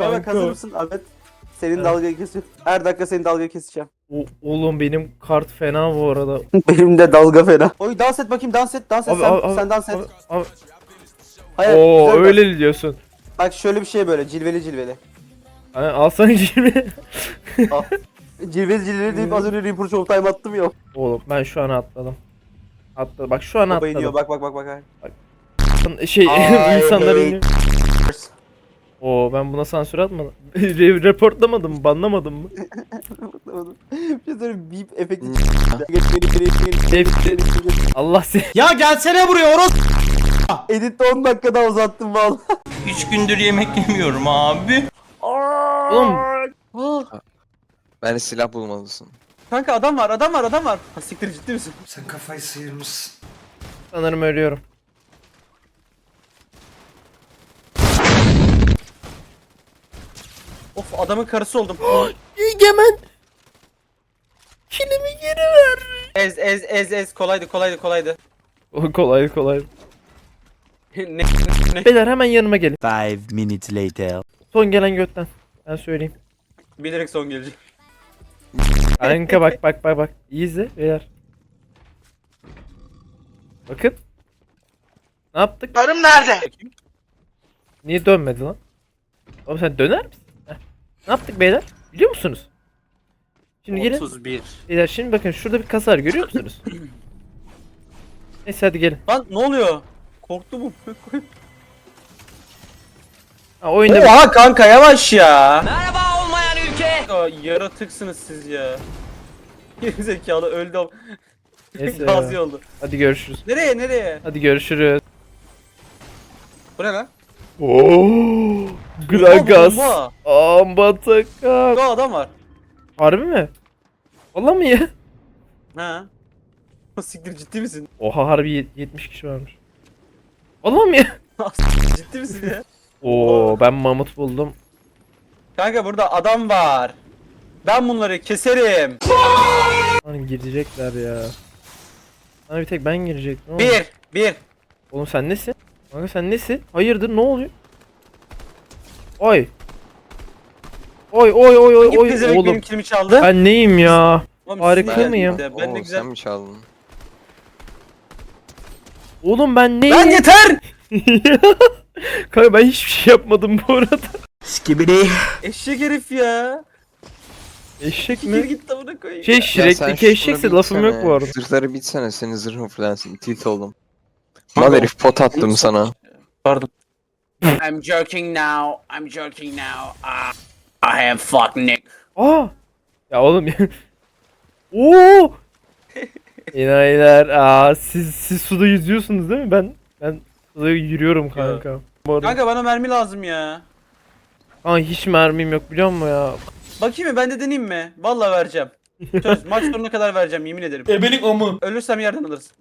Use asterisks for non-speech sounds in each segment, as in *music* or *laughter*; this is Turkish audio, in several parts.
Bak hazır mısın Ahmet? Senin Evet. dalgayı kesiyorum. Her dakika senin dalgayı keseceğim. O- oğlum benim kart fena bu arada. *laughs* Benim de dalga fena. Oy dans et bakayım dans et dans et Abi, sen, abi, sen dans et. abi, abi. Hayır, Oo öyle diyorsun. Bak şöyle bir şey böyle cilveli cilveli. Hani alsana gibi. *laughs* Al. cilveli cilveli deyip az önce Reaper Show Time attım ya. Oğlum ben şu an atladım. Atladım. Bak şu an Baba iniyor atladım. bak bak bak bak. Şey *laughs* insanlar iniyor. Oo ben buna sansür atmadım. *laughs* Re- Reportlamadım mı? Banlamadım mı? bir şey söyleyeyim beep efekti Hmm. geri geri. Allah seni. Ya gelsene buraya Oros. Editte 10 dakika daha uzattım valla. 3 gündür yemek yemiyorum abi. Oğlum Ah, Bence silah bulmalısın. Kanka adam var adam var adam var. Ha, siktir ciddi misin? Sen kafayı sıyırmışsın. sanırım ölüyorum. Of adamın karısı oldum. Egemen. Kilimi geri ver. ez ez ez ez kolaydı kolaydı kolaydı. O kolay kolay. *laughs* ne, ne? Beyler hemen yanıma gelin. Five minutes later. Son gelen götten. Ben söyleyeyim. Bilerek son gelecek. Kanka bak bak bak bak. İyi izle beyler. Bakın. Ne yaptık? Karım nerede? Niye dönmedi lan? Oğlum sen döner misin? Ne yaptık beyler? Biliyor musunuz? Şimdi gelin. 31. Beyler şimdi bakın şurada bir kasa var görüyor musunuz? *clears throat* Neyse hadi gelin. Lan ne oluyor? Korktu bu. Ha, oyunda Oha kanka yavaş ya. Merhaba olmayan ülke. Ya, yaratıksınız siz ya. *laughs* Gerizekalı öldü. o- *laughs* Neyse Gazi ya. oldu. Hadi görüşürüz. Nereye nereye? Hadi görüşürüz. Bu ne lan? Oo, Gragas. Bomba. Ambataka. Bu adam var. Harbi mi? Valla mı ya? Ha. *laughs* Siktir ciddi misin? Oha harbi yet- 70 kişi varmış. Valla mı ya? *laughs* ciddi misin ya? Oo ben mamut buldum. Kanka burada adam var. Ben bunları keserim. Lan girecekler ya. Sana bir tek ben girecektim. Bir. Bir. Oğlum sen nesin? Kanka sen nesin? Hayırdır ne oluyor? Oy. Oy oy oy oy oy oğlum. benim kilimi çaldı? Ben neyim ya? Oğlum, harika sizin mıyım? Ben de Oo, güzel. sen mi çaldın? Oğlum ben neyim? Lan yeter! *laughs* Kanka ben hiçbir şey yapmadım bu arada. Skibidi. Eşek herif ya. Eşek Siktir mi? git amına koyayım. Şey Ya sen eşekse lafım yok bu arada. Zırhları bitsene senin zırhın flansın. Tilt oğlum. Mal herif pot attım sana. Pardon. I'm joking now. I'm joking now. Ah, I am fuck Nick. Aa! Ya oğlum ya. *laughs* Oo! İnayiler. Aa siz siz suda yüzüyorsunuz değil mi? Ben ben suda yürüyorum kanka. Bu arada- Kanka bana mermi lazım ya. Aa hiç mermim yok biliyor musun ya? Bakayım mı ben de deneyeyim mi? Vallahi vereceğim. Söz *laughs* maç sonuna kadar vereceğim yemin ederim. Ebelik amı. Ölürsem yerden alırsın.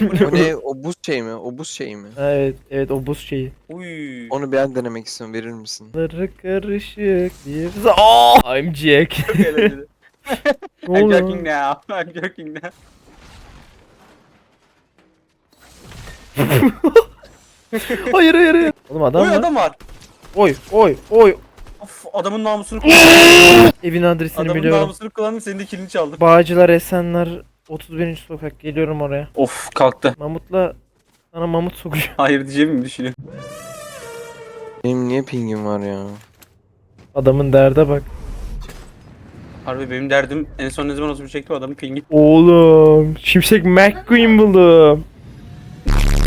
Bakayım bu *laughs* O ne? ne? O buz şey mi? O buz şey mi? Evet evet o buz şeyi. Uy. Onu bir an denemek istiyorum. Verir misin? Sarı karışık bir Aa! I'm Jack. Çok eğlenceli. *laughs* *laughs* ne I'm oluyor? joking now. I'm joking now. hayır hayır hayır. Oğlum adam Oy var. adam var. Oy oy oy. Of adamın namusunu kullandım. Evin adresini adamın biliyorum. namusunu kullandım senin de kilini çaldım. Bağcılar Esenler 31. sokak geliyorum oraya. Of kalktı. Mamutla sana mamut sokuyor. *laughs* Hayır diyeceğimi mi düşünüyorum? Benim niye pingim var ya? Adamın derde bak. Harbi benim derdim en son ne zaman otobüs çekti adamın pingi. Oğlum Şimşek McQueen buldum.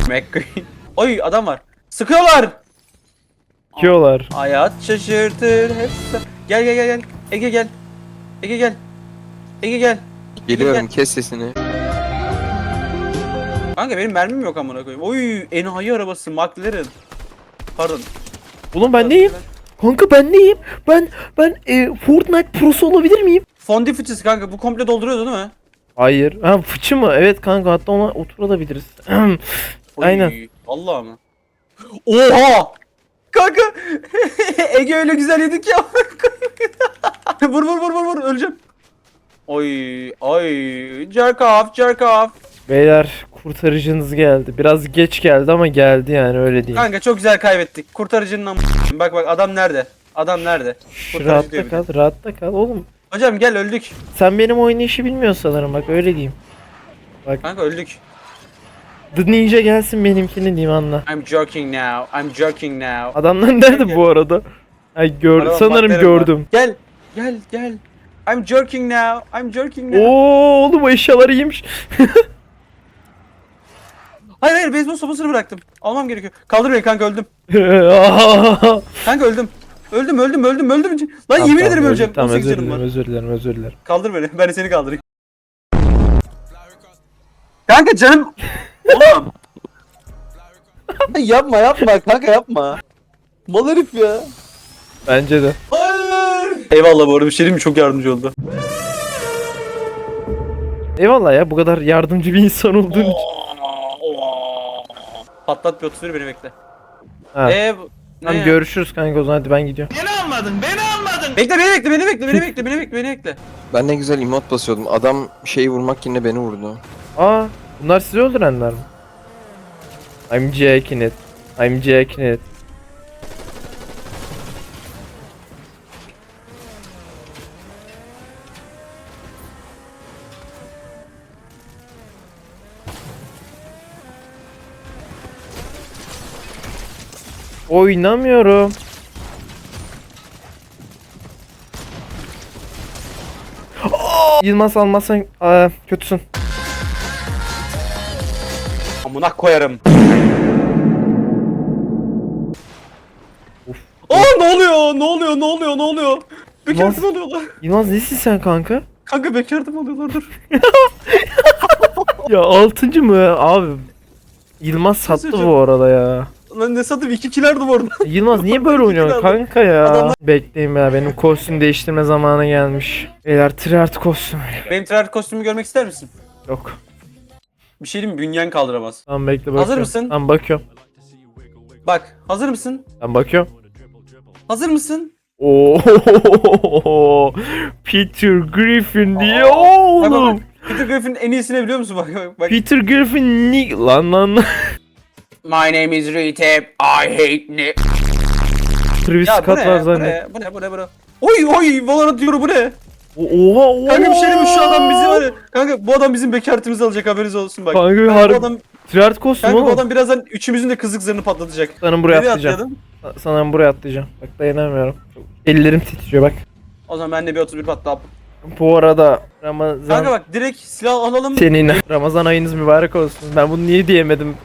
McQueen. Oy adam var. Sıkıyorlar. Kiyorlar. Hayat şaşırtır hep. Gel gel gel gel. Ege gel. Ege gel. Ege gel. Geliyorum kes sesini. Kanka benim mermim yok amına koyayım. Oy enayi arabası McLaren. Pardon. Oğlum ben neyim? Kanka ben neyim? Ben ben e, Fortnite prosu olabilir miyim? Fondi fıçısı kanka bu komple dolduruyordu değil mi? Hayır. Ha fıçı mı? Evet kanka hatta ona oturabiliriz. *clears throat* Oy, Aynen. Allah mı? Oha! Kanka *laughs* Ege öyle güzel yedik ya. *laughs* vur vur vur vur vur öleceğim. Oy oy jerk off jerk off. Beyler kurtarıcınız geldi. Biraz geç geldi ama geldi yani öyle diyeyim. Kanka çok güzel kaybettik. Kurtarıcının am- Bak bak adam nerede? Adam nerede? Şş, Kurtarıcı rahatta diyor bir kal, rahatta kal oğlum. Hocam gel öldük. Sen benim oynayışı bilmiyorsun sanırım bak öyle diyeyim. Kanka öldük. The Ninja gelsin benimkini diyeyim anla. I'm joking now. I'm joking now. Adamlar nerede bu arada? Ay gör, Araba sanırım bakterim var. gördüm. Gel. Gel gel. I'm joking now. I'm joking now. Oo oğlum o eşyaları iyiymiş. *laughs* Hayır hayır beyzbol sopasını bıraktım. Almam gerekiyor. Kaldır beni kanka öldüm. *laughs* Kanka öldüm. Öldüm öldüm öldüm öldüm. Lan Tamam, yemin tamam, ederim öleceğim. Tamam 18 özür dilerim var. özür dilerim özür dilerim. Kaldır beni. Ben de seni kaldırayım. Kanka canım. Oğlum. *laughs* yapma yapma kanka yapma. Mal herif ya. Bence de. Hayır. Eyvallah bu arada bir şey diyeyim mi? Çok yardımcı oldu. Eyvallah ya bu kadar yardımcı bir insan olduğun için. Patlat bir 31 beni bekle. Ha. Eee bu- ne Tamam ya? görüşürüz kanka o zaman hadi ben gidiyorum. Beni almadın, beni almadın. Bekle beni bekle beni bekle beni bekle beni bekle beni bekle. Ben ne güzel emot basıyordum. Adam şeyi vurmak yerine beni vurdu. Aa bunlar sizi öldürenler mi? I'm jacking it. I'm jacking Oynamıyorum. Aa! Yılmaz almazsan aa, kötüsün. Amına koyarım. Aa ne oluyor? Ne oluyor? Ne oluyor? Ne oluyor? Bekardım Nasıl? alıyorlar. Yılmaz nesin sen kanka? Kanka bekardım alıyorlar dur. *laughs* Ya altıncı mı abi? Yılmaz sattı bu arada ya. Lan ne satayım iki kilerdim orada. Yılmaz niye böyle oynuyorsun kanka ya? Adamlar- Bekleyin ya benim kostüm değiştirme zamanı gelmiş. Beyler triart kostüm. Benim tryhard kostümü görmek ister misin? Yok. Bir şey diyeyim mi? Bünyen kaldıramaz. Tamam bekle bakıyorum. Hazır mısın? Tamam bakıyorum. Bak hazır mısın? Tamam bakıyorum. Hazır mısın? Oo *laughs* Peter Griffin diye bak, oğlum. bak. Peter Griffin'in en iyisini biliyor musun? Bak bak bak. Peter Griffin ni lan lan. My name is Retap. I hate Nick. Travis Ya bu Scott var ne? Bu zannet. ne? Bu ne? Bu ne? Bu ne? Oy oy Valorant diyor bu ne? Oha oha. Kanka bir şey diyeyim mi? Şu adam bizi var ya. Kanka bu adam bizim bekartımızı alacak haberiniz olsun bak. Kanka Kanka, harbi bu adam, triart kostüm kanka bu oğlum. adam birazdan üçümüzün de kızık zırhını patlatacak. Sana buraya Nereye atlayacağım. atlayalım? Sa- Sana buraya atlayacağım. Bak dayanamıyorum. Ellerim titriyor bak. O zaman ben de bir 31 patlat. Bu arada Ramazan Kanka bak direkt silah alalım. senin Ramazan ayınız mübarek olsun. Ben bunu niye diyemedim?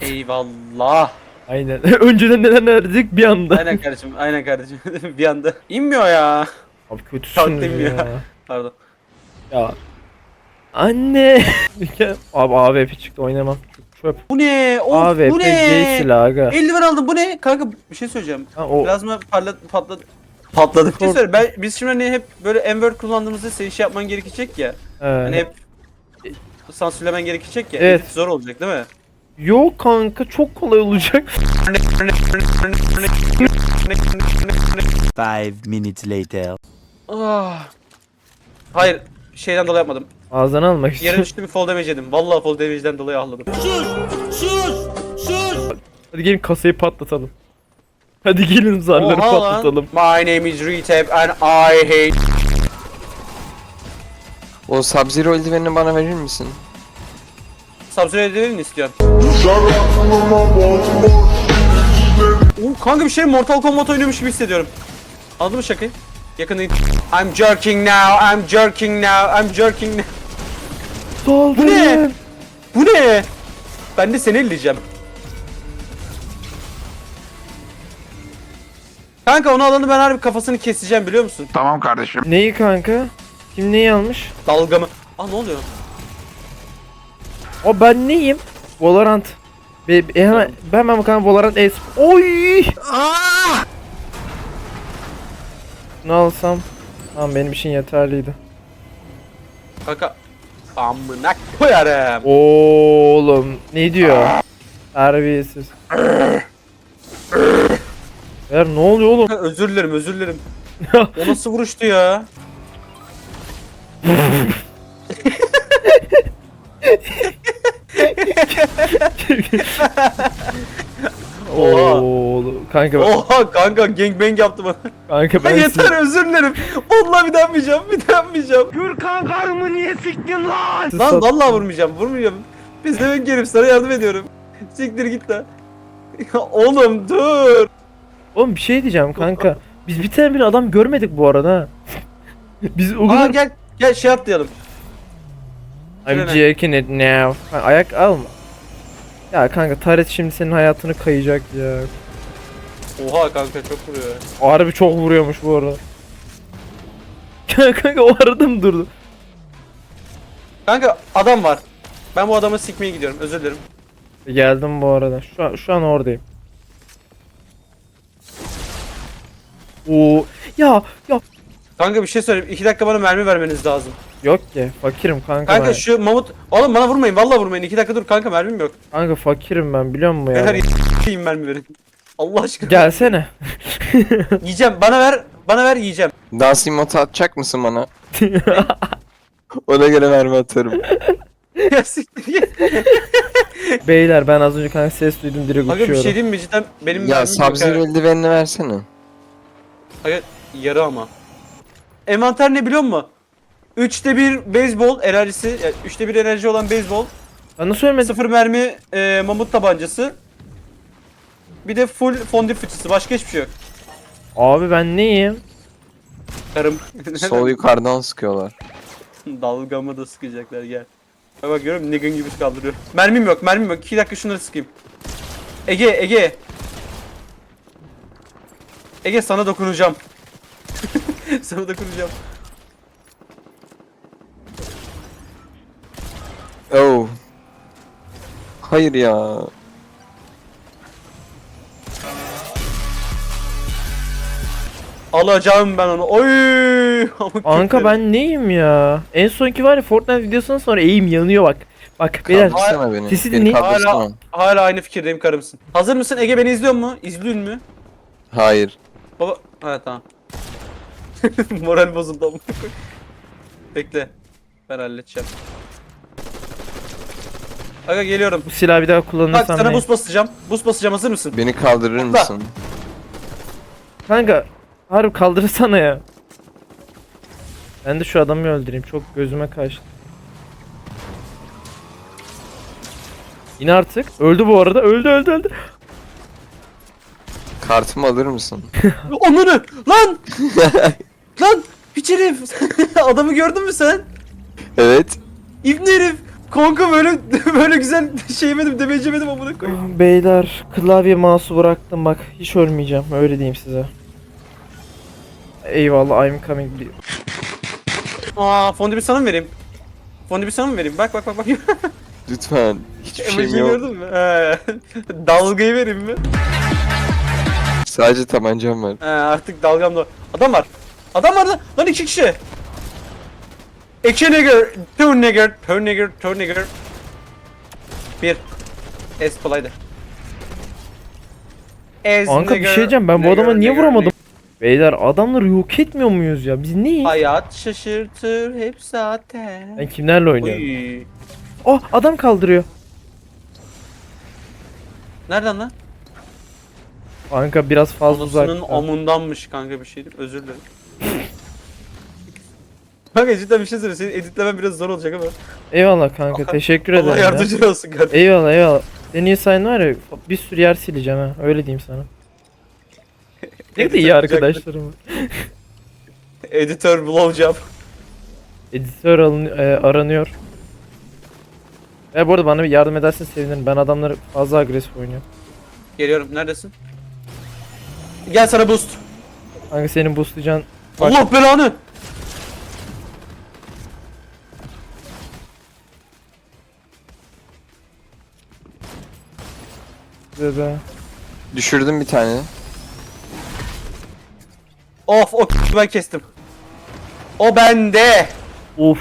Eyvallah. Aynen. *laughs* Önceden neler neredik bir anda. Aynen kardeşim. Aynen kardeşim. *laughs* bir anda. İnmiyor ya. Abi kötüsünüz Kalktım ya. ya. Pardon. ya. Anne. *laughs* Abi AWP çıktı oynamam. Çöp. Bu ne? Of, AWP bu ne? silahı aga. Eldiven aldım. Bu ne? Kanka bir şey söyleyeceğim. Ha, o Plazma parlat patladı. Patladı. Bir şey söyle. Ben, biz şimdi hani hep böyle Enword kullandığımızda senin şey yapman gerekecek ya. Hani Ee, hep sansürlemen gerekecek ya. Evet. Edit zor olacak değil mi? Yok kanka çok kolay olacak. Five minutes later. Ah. Hayır. Şeyden dolayı yapmadım. Ağzına almak Yere için. düştü bir fall damage yedim. Vallahi fall damage'den dolayı ağladım. Hadi gelin kasayı patlatalım. Hadi gelin zarları Oha lan. patlatalım. My name is Retap and I hate. O Sub-Zero eldivenini bana verir misin? Subzero edelim mi istiyorsun? Oo, kanka bir şey Mortal Kombat oynuyormuş gibi hissediyorum. Anladın mı şakayı? Yakındayım. I'm jerking now, I'm jerking now, I'm jerking now. Saldırın. ne? Bu ne? Ben de seni elleyeceğim. Kanka onu alanı ben harbi kafasını keseceğim biliyor musun? Neyi kanka? Kim neyi almış? Dalgamı. Aa ne oluyor? O ben neyim? Valorant. Be, be- hemen, ben hemen bakalım Valorant es. Oy! Ne alsam? Tamam benim için yeterliydi. Kanka. Amına koyarım. Oğlum ne diyor? Terbiyesiz. Ya ne oluyor oğlum? *laughs* özür dilerim özür dilerim. *laughs* o nasıl vuruştu ya? *laughs* Oha. Oo, kanka Oha kanka gangbang yaptı bana. kanka ben Yeter özür dilerim. Vallahi bir daha yapmayacağım. Bir daha yapmayacağım. sizi Lan sat- vallahi vurmayacağım. Vurmayacağım. Biz de ben gelip sana yardım ediyorum. Siktir git lan. Ya *laughs* Oğlum dur. Oğlum bir şey diyeceğim kanka. Biz bir tane bir adam görmedik bu arada ha. *laughs* Biz o Aa kadar gel gel şey atlayalım. I'm jerking it now. Ha, ayak alma. Ya kanka Taret şimdi senin hayatını kayacak ya. Oha kanka çok vuruyor. Harbi çok vuruyormuş bu arada. *laughs* kanka o arada mı durdu? Kanka adam var. Ben bu adamı sikmeye gidiyorum. Özür dilerim. Geldim bu arada. Şu an, şu an oradayım. Oo ya ya Kanka bir şey söyleyeyim. 2 dakika bana mermi vermeniz lazım. Yok ki fakirim kanka, Kanka ben. şu mamut... Oğlum bana vurmayın. Vallahi vurmayın. 2 dakika dur kanka mermim yok. Kanka fakirim ben biliyor musun ya? şeyim mermi verin. Allah aşkına. Gelsene. *laughs* Yiyeceğim. Bana ver. Bana ver yiyeceğim. Dans emotu atacak mısın bana? *laughs* Ona göre mermi atarım. Ya siktir git. *laughs* Beyler ben az önce kanka ses duydum direkt Kanka bir uçuyorum. şey diyeyim mi cidden benim ya mermim yok. Sub-Zero eldivenini versene. Kanka yarı ama. Envanter ne biliyor musun? 3'te 1 beyzbol enerjisi, yani 3'te 1 enerji olan beyzbol, Ben nasıl ölmedim? 0 mermi e, mamut tabancası. Bir de full fondip fıçısı, başka hiçbir şey yok. Abi ben neyim? Karım. Sol *laughs* yukarıdan sıkıyorlar. Dalgamı da sıkacaklar gel. Bak bak görüyor musun? Negan gibi kaldırıyor. Mermim yok, mermim yok. 2 dakika şunları sıkayım. Ege, Ege. Ege sana dokunacağım. *laughs* sana dokunacağım. Oh. Hayır ya. Alacağım ben onu. Oy! *laughs* Kötü. ben neyim ya? En sonki var ya Fortnite videosundan sonra eğim yanıyor bak. Bak beyler Kaldırsana beni. sesi Beni dinleyin. kaldırsana. Hala, hala aynı fikirdeyim karımsın. Hazır mısın? Ege beni izliyor mu? İzliyorsun mu? Hayır. Baba... Evet tamam. *laughs* Moral bozuldu ama. *laughs* Bekle. Ben halledeceğim. Aga geliyorum. bu silahı bir daha Bak kullanırsam sana ne? buz basacağım. Buz basacağım hazır mısın? Beni kaldırır Atla. mısın? Kanka harbi kaldırsana ya. Ben de şu adamı öldüreyim. Çok gözüme kaçtı. Yine artık. Öldü bu arada. Öldü öldü öldü. Kartımı alır mısın? Onunu! *laughs* Lan! *laughs* Lan! Piç herif! *laughs* Adamı gördün mü sen? Evet. İbni herif! Kanka böyle *laughs* böyle güzel şey yemedim demeci yemedim amına koyayım. Beyler klavye mouse'u bıraktım bak. Hiç ölmeyeceğim. Öyle diyeyim size. Eyvallah I'm coming. Aa fondü sana mı vereyim? Fondü sana mı vereyim? Bak bak bak bak. *laughs* Lütfen. Hiçbir şeyim yok. gördün mü? He. *laughs* Dalgayı vereyim mi? Sadece tabancam var. He artık dalgam da. Adam var. Adam var lan. Lan iki kişi. İki nigger, two nigger, two nigger, two nigger. Bir. Es kolaydı. Es Kanka bir şey diyeceğim. Ben bu adama niye vuramadım? Beyler adamları yok etmiyor muyuz ya? Biz neyiz? Hayat şaşırtır hep zaten. Ben kimlerle oynuyorum? Uy. Oh adam kaldırıyor. Nereden lan? Kanka biraz fazla uzak. Anasının amındanmış kanka bir şey diyeyim. Özür dilerim. Kanka cidden bir şey söyleyeyim. Senin editlemen biraz zor olacak ama. Eyvallah kanka teşekkür ederim. Allah ya. yardımcın olsun kardeşim. Eyvallah eyvallah. Senin iyi sayın var ya bir sürü yer sileceğim ha öyle diyeyim sana. Ne de iyi arkadaşlarım var. Editör blowjob. Editör alın, e, aranıyor. E bu arada bana bir yardım edersen sevinirim. Ben adamları fazla agresif oynuyorum. Geliyorum. Neredesin? Gel sana boost. Kanka senin boostlayacağın. Allah belanı. Size de. Düşürdüm bir tane. Of o ben kestim. O bende. Of.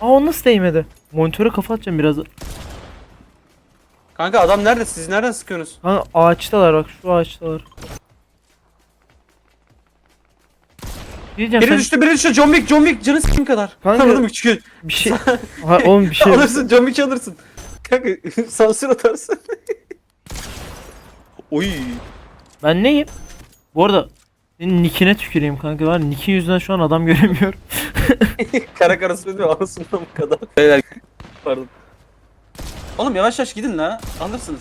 Aa o nasıl değmedi? Monitöre kafa atacağım biraz. Kanka adam nerede? Siz nereden sıkıyorsunuz? Kanka ağaçtalar bak şu ağaçtalar. Diyeceğim Biri sen düştü, biri düştü. John Wick, John Wick canı sikim kadar. Kanka- Anladım çünkü. bir şey... ha, oğlum bir şey... *laughs* alırsın, John Wick alırsın. Kanka *laughs* sansür atarsın. Oy. Ben neyim? Bu arada senin nickine tüküreyim kanka var. Nickin yüzünden şu an adam göremiyorum. *laughs* Kara karası diyor anasından bu kadar. Beyler pardon. Oğlum yavaş yavaş gidin la. Alırsınız.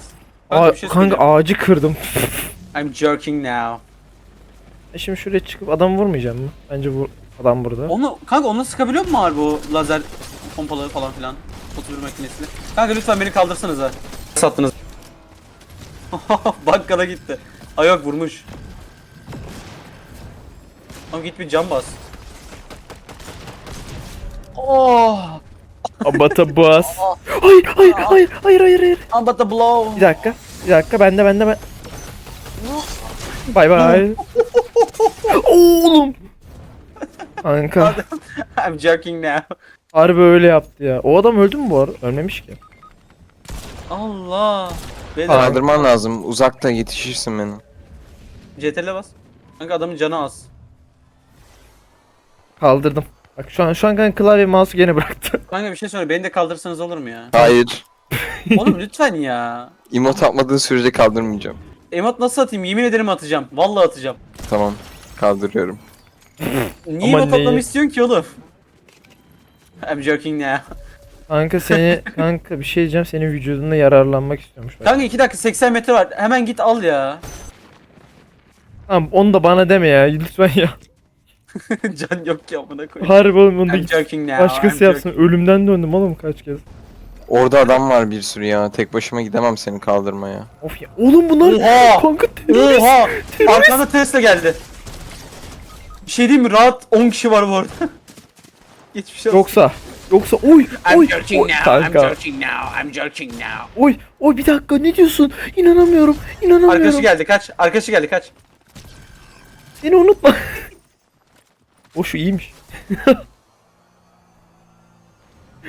Kanka, Aa, bir şey kanka söyleyeceğim. ağacı kırdım. I'm jerking now. E şimdi şuraya çıkıp adam vurmayacağım mı? Bence bu adam burada. Onu kanka onu sıkabiliyor mu abi bu lazer pompaları falan filan? 31 makinesiyle. Kanka lütfen beni kaldırsanız ha. Sattınız. *laughs* Bakkala gitti. Ay yok vurmuş. Ama git bir cam bas. Oh! Abata bas. *laughs* Hayır hayır hayır hayır hayır hayır. To blow. Bir dakika. Bir dakika bende bende ben. *laughs* Bay bay. Oğlum. Kanka. I'm jerking now. Harbi öyle yaptı ya. O adam öldü mü bu arada? Ölmemiş ki. Allah. Beyler Kaldırman lazım. Uzakta yetişirsin beni. CTRL'e bas. Kanka adamın canı az. Kaldırdım. Bak şu an şu an kanka klavye mouse'u gene bıraktı. *laughs* Kanka bir şey söyle beni de kaldırsanız olur mu ya? Hayır. Oğlum lütfen ya. Emot atmadığın sürece kaldırmayacağım. Emot nasıl atayım? Yemin ederim atacağım. Vallahi atacağım. Tamam. Kaldırıyorum. Niye Ama emot atmamı neyi? istiyorsun ki oğlum? I'm joking now. Kanka seni *laughs* kanka bir şey diyeceğim senin vücudunda yararlanmak istiyormuş. Bak. Kanka 2 dakika 80 metre var. Hemen git al ya. Tamam onu da bana deme ya lütfen ya. *laughs* Can yok ki amına koyayım. Harbi oğlum onu da I'm git. joking now. Başkası I'm yapsın. Ölümden döndüm oğlum kaç kez. Orada adam var bir sürü ya. Tek başıma gidemem seni kaldırmaya. Of ya. Oğlum bunlar Oha! kanka terörist. Oha! Arkanda Tesla geldi. Bir şey diyeyim mi? Rahat 10 kişi var bu arada. *laughs* Geçmiş olsun. Yoksa yoksa oy I'm oy, jerking oy now. I'm kanka. jerking now. I'm jerking now. Oy oy bir dakika ne diyorsun? İnanamıyorum. İnanamıyorum. Arkadaşı geldi kaç. Arkadaşı geldi kaç. Seni unutma. *laughs* o şu iyiymiş. *laughs*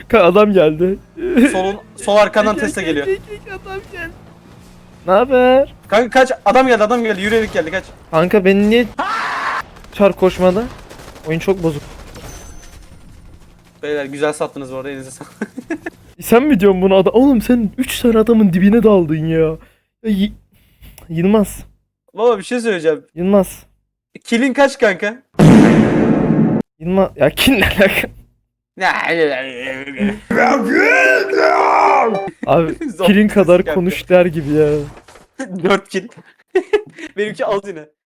Kanka adam geldi. Solun, sol arkandan *laughs* Tesla geliyor. adam geldi. Ne haber? Kanka kaç. Adam geldi adam geldi. Yürüyerek geldi kaç. Kanka beni niye çar koşmada? Oyun çok bozuk. Beyler güzel sattınız bu arada elinize sağlık. *laughs* Sen mi diyorsun bunu adam? Oğlum sen 3 tane adamın dibine daldın ya. ya y- Yılmaz. Baba bir şey söyleyeceğim. Yılmaz. Kilin kaç kanka? Yılmaz. Ya kim ne alaka? Abi *laughs* Zor- kilin kadar kanka. konuş der gibi ya. *laughs* 4 kil. Benimki az yine.